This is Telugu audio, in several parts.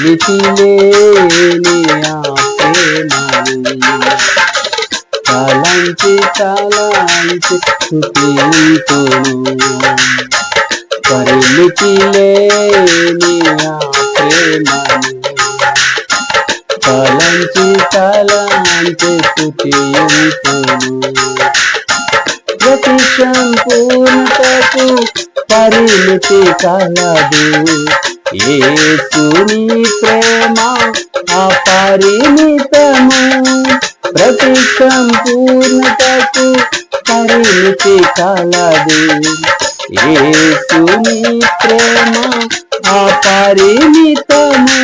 పరిమితి లేని ఆ ప్రేమను తలంచి తలంచి స్థుతింతును పరిమితి లేని ఆ ప్రేమను తలంచి తలంచి స్థుతింతును ప్రతి సంపూర్ణతకు పరిమితి కలదు ఏసుని ప్రేమ అపరిమితము. ప్రతి సంపూర్ణతకు పరిమితి కలది. ఏసుని ప్రేమ అపరిమితము.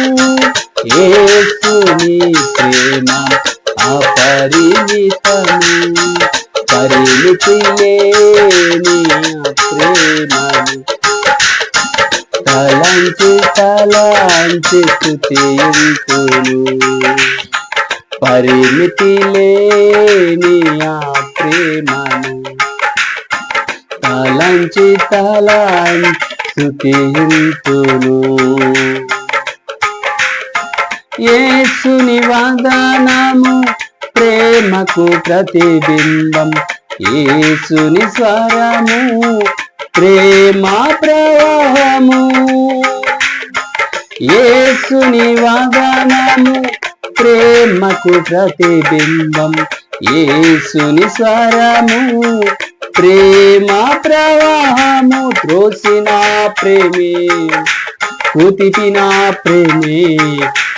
ఏసుని ప్రేమ అపరిమితము. పరిమితి లేని ప్రేమను తలంచి తలంచి స్థుతింతును పరిమితి లేని ఆ ప్రేమను. తలంచి తలంచి స్థుతింతును యేసుని వాగ్దానము ప్రేమకు ప్రతిబింబం. ఏసుని స్వరము ప్రేమ ప్రవాహము. ఏసుని వాగ్దానము ప్రేమకు ప్రతిబింబం. ఏసుని స్వరము ప్రేమ ప్రవాహము. త్రోసిన ప్రేమే కుతిపిన ప్రేమే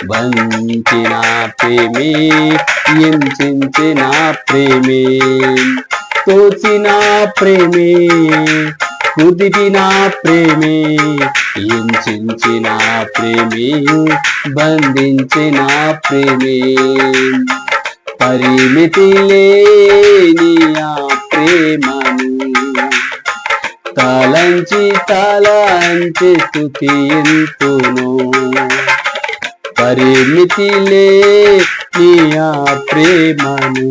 వంచిన ప్రేమే ఎంచిన ప్రేమే తోచిన ప్రేమే. కుదిపిన ప్రేమే ఎంచిన ప్రేమే బంధించిన ప్రేమే. పరిమితి లేని ఆ ప్రేమను తలంచి తలంచి స్థుతింతును. పరిమితి లేని ఆ ప్రేమను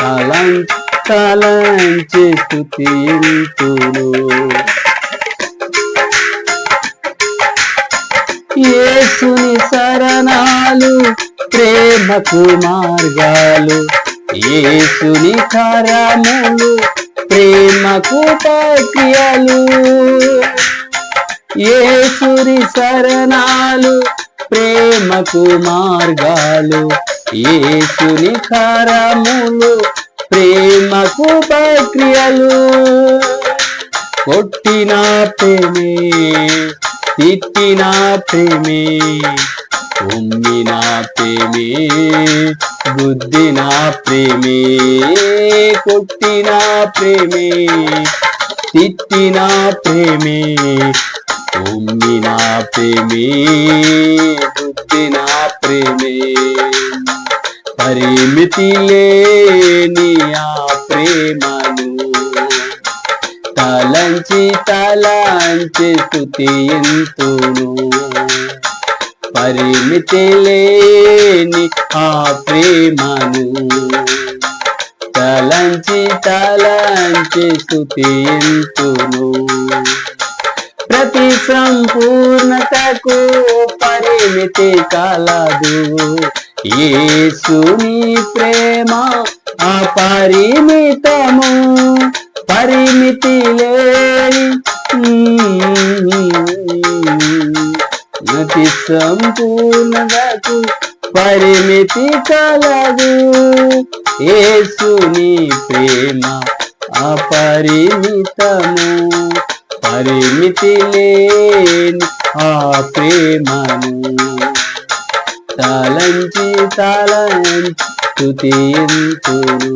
తలంచి తలంచి స్థుతింతును యేసుని శరణాలు ప్రేమకు మార్గాలు యేసుని కరములు ప్రేమకు ప్రక్రియలు యేసుని శరణాలు ప్రేమకు మార్గాలు యేసుని కరములు ప్రేమకు ప్రక్రియలు కొట్టిన ప్రేమే తిట్టిన ప్రేమే ఉమ్మిన ప్రేమే బుద్ధిన ప్రేమే కొట్టిన ప్రేమే తిట్టిన ప్రేమే ఉమ్మిన ప్రేమే బుద్ధిన ప్రేమే. పరిమితి లేని ఆ ప్రేమను తలంచి తలంచి స్థుతింతును పరిమితి లేని ఆ ప్రేమను తలంచి తలంచి స్థుతింతును ప్రతి సంపూర్ణతకు పరిమితి కలదు. యేసుని ప్రేమ అపరిమితము పరిమితి లేని నటి సంపూర్ణతకు పరిమితి కలదు. యేసుని ప్రేమ అపరిమితము పరిమితి లేని ఆ ప్రేమను తలంచి తలంచి స్తుతింతును